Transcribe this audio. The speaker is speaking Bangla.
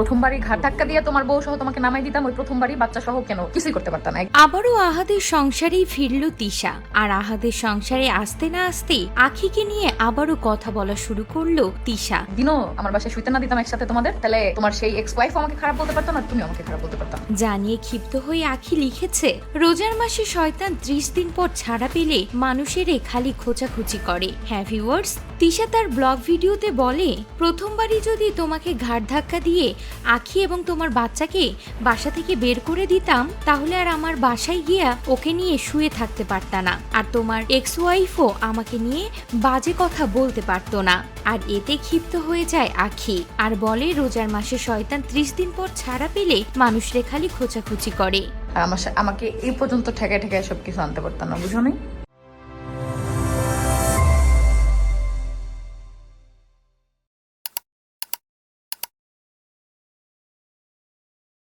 প্রথমবারই ঘাট ধাক্কা দিয়ে তোমার বউ সহ তোমাকে নামাই দিতাম ওই প্রথমবারই বাচ্চা সহ কেন? কিছুই করতে পারতাম না আবারও আহাদের সংসারেই ফিরল তিশা। আর আহাদের সংসারে আসতে না আসতে আখিকে নিয়ে আবারও কথা বলা শুরু করল তিশা। দিনও আমার বাসায় শুইতে না দিতাম একসাথে তোমাদের? তাহলে তোমার সেই এক্স ওয়াইফ আমাকে খারাপ বলতে পারতো না তুমি আমাকে খারাপ বলতে পারতাম জানিয়ে ক্ষিপ্ত হয়ে আখি লিখেছে রোজার মাসে শয়তান ত্রিশ দিন পর ছাড়া পেলে মানুষেরে খালি খোঁচাখুচি করে। হ্যাঁ ভিউয়ার্স তিশা তার ব্লগ ভিডিওতে বলে প্রথমবারই যদি তোমাকে ঘাট ধাক্কা দিয়ে আখি এবং তোমার বাচ্চাকে বাসা থেকে বের করে দিতাম, তাহলে আর আমার বাসায় গিয়া ওকে নিয়ে শুয়ে থাকতে পারত না। আর তোমার এক্স ওয়াইফও আমাকে নিয়ে বাজে কথা বলতে পারতো না। আর এতে ক্ষিপ্ত হয়ে যায় আখি। আর বলে, রোজার মাসে শয়তান ত্রিশ দিন পর ছাড়া পেলে মানুষরে খালি খোঁচাখুচি করে। আর আমার আমাকে এই পর্যন্ত ঠেকায় ঠেকায় সব কিছু আনতে পারতাম না, বুঝো